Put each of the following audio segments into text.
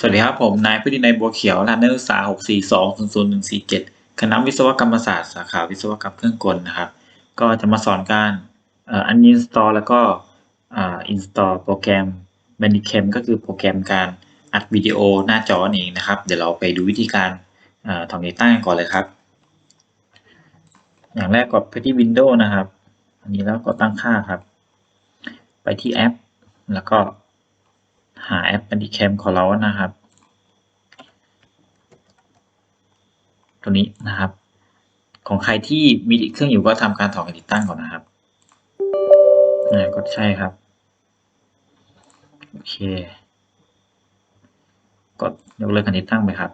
สวัสดีครับ ผมนายพุทธินัยบัวเขียวรหัสนักศึกษา 642-00147คณะวิศวกรรมศาสตร์สาขาวิศวกรรมเครื่องกลนะครับ ก็จะมาสอนการเอ่อ uninstall แล้วก็อ่า install โปรแกรม Bandicam ก็คือโปรแกรมการอัดวิดีโอหน้าจอนั่นะครับ เดี๋ยวเราไปดูวิธีการเอ่อถอดติดตั้งก่อนเลยครับ อย่างแรกกดไปที่ Windows นะครับ อันนี้แล้วกดตั้งค่าครับ ไปที่แอป แล้วก็ หาแอป Bandicam ของเรานะครับ ตัวนี้นะครับ ของใครที่มีเครื่องอยู่ก็ทำการถอดการติดตั้งก่อนนะครับอ่ากดใช่ครับ โอเค กดยกเลิกการติดตั้งไปครับ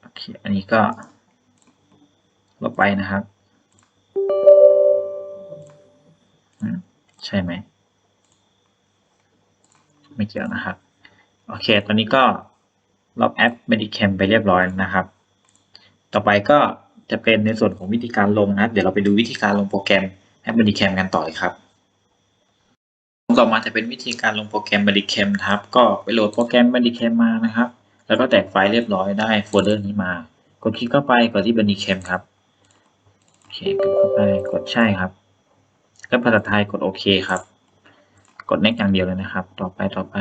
โอเคอันนี้ก็ ไปนะครับ ใช่ไหม ไม่เกี่ยวนะครับ โอเค ตอนนี้ก็ลบแอป Medicam ไปเรียบร้อยนะครับ ต่อไปก็จะเป็นในส่วนของวิธีการลงนะ เดี๋ยวเราไปดูวิธีการลงโปรแกรมแอป Medicam กันต่อเลยครับ ต่อมาจะเป็นวิธีการลงโปรแกรม Medicam ครับ ก็ไปโหลดโปรแกรม Medicam มานะครับ แล้วก็แตกไฟล์เรียบร้อยได้โฟลเดอร์นี้มา กดคลิกเข้าไปกดที่ Medicam ครับ เคกดเข้าไปกดใช่ครับแล้วภาษาไทยกดโอเคครับ กด next อย่างเดียวเลยนะครับ ต่อไปต่อไป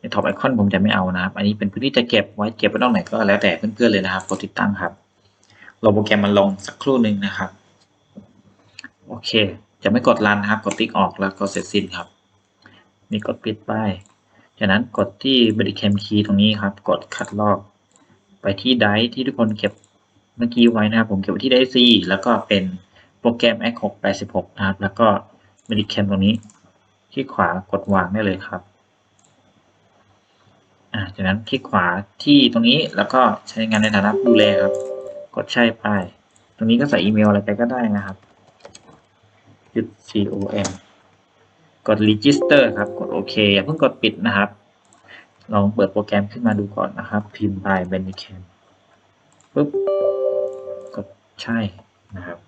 ในท็อปไอคอนผมจะไม่เอานะครับ อันนี้เป็นพื้นที่จะเก็บไว้เก็บไว้ตรงไหนก็แล้วแต่เพื่อนๆเลยนะครับกดติดตั้งครับรอโปรแกรมมันลงสักครู่หนึ่งนะครับ โอเค จะไม่กดรันนะครับ กดติ๊กออกแล้วก็เสร็จสิ้นครับ นี่กดปิดไป จากนั้นกดที่ Bandicam Key ตรงนี้ครับ กดคัดลอก ไปที่ไดร์ที่ทุกคนเก็บ เมื่อกี้ไว้นะครับผมเก็บไว้ที่ไดร์ C แล้วก็เป็นโปรแกรม X 6 8 6นะครับ แล้วก็ Bandicam ตรงนี้คลิกขวากดวางได้เลยครับอ่าจากนั้นคลิกขวาที่ตรงนี้แล้วก็ใช้งานในฐานะผู้ดูแลครับ กดใช่ไป ตรงนี้ก็ใส่อีเมลอะไรไปก็ได้นะครับจุด com กด register ครับ กดโอเคอย่าเพิ่งกดปิดนะครับ ลองเปิดโปรแกรมขึ้นมาดูก่อนนะครับ พิมพ์ไป Bandicam ปุ๊บ ใช่นะครับ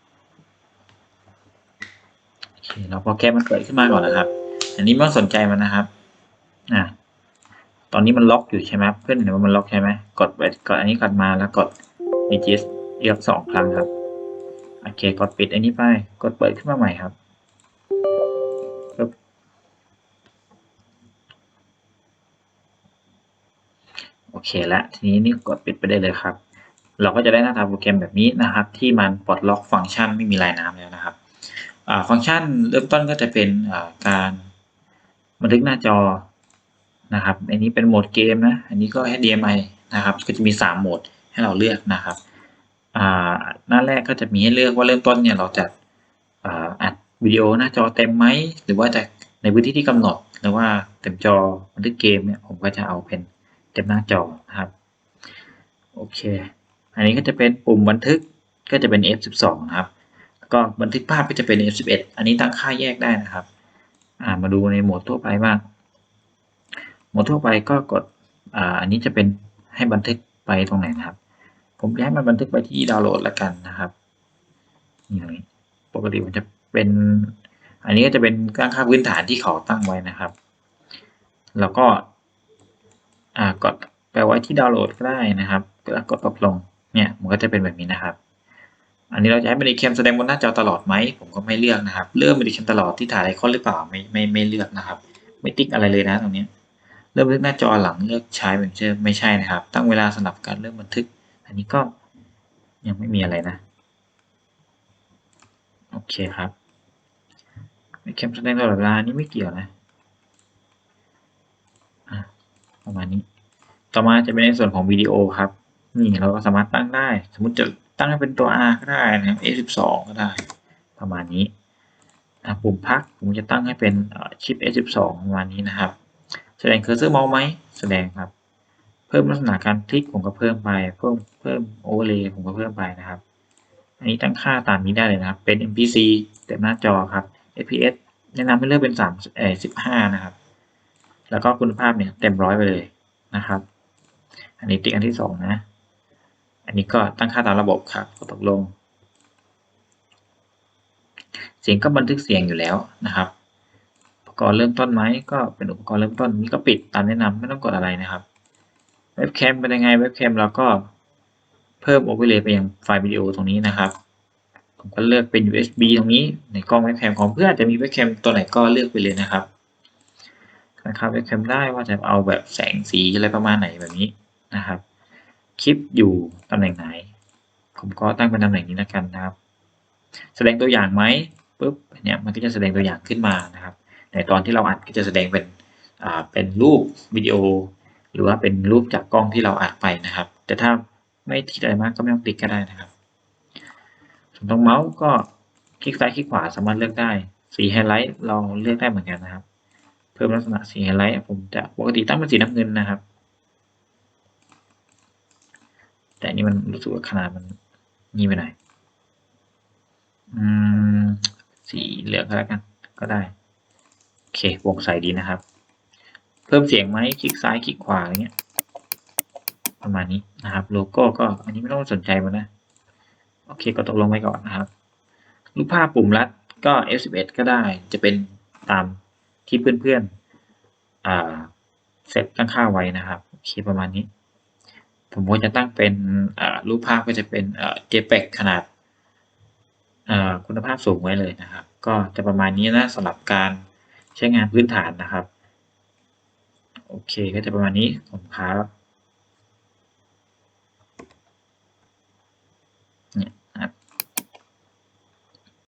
โอเคเราโปรแกรมมันเปิดขึ้นมาก่อนนะครับ อันนี้ไม่ต้องสนใจมันนะครับอะตอนนี้มันล็อกอยู่ใช่ไหมเพื่อนเห็นว่ามันล็อกใช่ไหมกดไปกดอันนี้กดมาแล้วกด regist เลือกสองครั้งครับโอเคกดปิดอันนี้ไปกดเปิดขึ้นมาใหม่ครับโอเคแล้วทีนี้นี่กดปิดไปได้เลยครับ เราก็จะได้หน้าตาโปรแกรมแบบนี้นะครับ ที่มันปลดล็อกฟังก์ชันไม่มีลายน้ำแล้วนะครับฟังก์ชันเริ่มต้นก็จะเป็นการบันทึกหน้าจอนะครับ อันนี้เป็นโหมดเกมนะ อันนี้ก็ HDMI นะครับ ก็จะมี 3 โหมดให้เราเลือกนะครับหน้าแรกก็จะมีให้เลือกว่าเริ่มต้นเนี่ยเราจะอัดวิดีโอหน้าจอเต็มไหม หรือว่าจะในพื้นที่ที่กำหนด หรือว่าเต็มจอบันทึกเกมเนี่ยผมก็จะเอาเป็นเต็มหน้าจอนะครับ โอเค อันนี้ก็จะเป็นปุ่มบันทึกก็จะเป็น F12 นะครับก็บันทึกภาพก็จะเป็น F11 อันนี้ตั้งค่าแยกได้นะครับ อ่ามาดูในโหมดทั่วไปบ้างโหมดทั่วไปก็กดอ่าอันนี้จะเป็นให้บันทึกไปตรงไหนนะครับ ผมจะให้มันบันทึกไปที่ดาวน์โหลดแล้วกันนะครับนี่ตรงนี้ปกติมันจะเป็น อันนี้ก็จะเป็นการค่าพื้นฐานที่เขาตั้งไว้นะครับ แล้วก็อ่ากดไปไว้ที่ดาวน์โหลดก็ได้นะครับแล้วกดตกลง เนี่ยมันก็จะเป็นแบบนี้นะครับ อันนี้เราจะให้ Bandicam แสดงบนหน้าจอตลอดไหมผมก็ไม่เลือกนะครับ เลือก Bandicam ตลอดที่ถ่ายไอคอนหรือเปล่าไม่ไม่ไม่เลือกนะครับ ไม่ติ๊กอะไรเลยนะตรงนี้เริ่มบันทึกหน้าจอหลังเลือกใช้เป็นเชื่อไม่ใช่นะครับ ตั้งเวลาสำหรับการเริ่มบันทึก อันนี้ก็ยังไม่มีอะไรนะโอเคครับ Bandicam แสดงตลอดเวลานี่ไม่เกี่ยวนะอะประมาณนี้ ต่อมาจะเป็นในส่วนของวิดีโอครับ นี่เราก็สามารถตั้งได้ สมมติจะตั้งให้เป็นตัว R ก็ได้นะครับ F12 ก็ได้ ประมาณนี้ปุ่มพักผมจะตั้งให้เป็นชิป F12 ประมาณนี้นะครับ แสดงเคอร์เซอร์เมาส์ไหมแสดงครับ เพิ่มลักษณะการคลิกผมก็เพิ่มไป เพิ่มเพิ่มโอเวอร์เลย์ผมก็เพิ่มไปนะครับ อันนี้ตั้งค่าตามนี้ได้เลยนะครับ เป็น MPC เต็มหน้าจอครับ FPS แนะนำให้เลือกเป็น3เอ่อ15 นะครับ แล้วก็คุณภาพเนี่ยเต็มร้อยไปเลยนะครับ อันนี้ติ๊กอันที่สองนะ อันนี้ก็ตั้งค่าตามระบบครับกดตกลง เสียงก็บันทึกเสียงอยู่แล้วนะครับอุปกรณ์เริ่มต้นไหมก็เป็นอุปกรณ์เริ่มต้นนี้ก็ปิดตามแนะนำไม่ต้องกดอะไรนะครับเว็บแคมเป็นยังไงเว็บแคมเราก็เพิ่มโอเวอร์เลย์ไปยังไฟล์วิดีโอตรงนี้นะครับผมก็เลือกเป็น USB ตรงนี้ในกล้องเว็บแคมของเพื่อนจะมีเว็บแคมตัวไหนก็เลือกไปเลยนะครับนะครับเว็บแคมได้ว่าจะเอาแบบแสงสีอะไรประมาณไหนแบบนี้นะครับ คลิปอยู่ตำแหน่งไหน ผมก็ตั้งเป็นตำแหน่งนี้แล้วกันนะครับ แสดงตัวอย่างไหมปุ๊บเนี่ยมันก็จะแสดงตัวอย่างขึ้นมานะครับ ในตอนที่เราอัดก็จะแสดงเป็นอ่าเป็นรูปวิดีโอ หรือว่าเป็นรูปจากกล้องที่เราอัดไปนะครับ แต่ถ้าไม่ติดอะไรมากก็ไม่ต้องติดก็ได้นะครับส่วนตรงเมาส์ก็คลิกซ้ายคลิกขวาสามารถเลือกได้สีไฮไลท์เราเลือกได้เหมือนกันนะครับ เพิ่มลักษณะสีไฮไลท์ผมจะปกติตั้งเป็นสีน้ำเงินนะครับ แต่นี่มันรู้สึกว่าขนาดมันนี่ไปหน่อยอืมสีเหลืองก็แล้วกันก็ได้ โอเคโปร่งใสดีนะครับ เพิ่มเสียงไหมคลิกซ้ายคลิกขวาอะไรเงี้ย ประมาณนี้นะครับ โลโก้ก็อันนี้ไม่ต้องสนใจมันนะ โอเคก็ตกลงไปก่อนนะครับ รูปภาพปุ่มลัดก็ F11 ก็ได้จะเป็นตามที่เพื่อนๆอ่าเซตตั้งค่าไว้นะครับ โอเคประมาณนี้ ผมก็จะตั้งเป็นรูปภาพก็จะเป็น JPEG ขนาดคุณภาพสูงไว้เลยนะครับ ก็จะประมาณนี้นะสำหรับการใช้งานพื้นฐานนะครับ โอเคก็จะประมาณนี้ผมครับ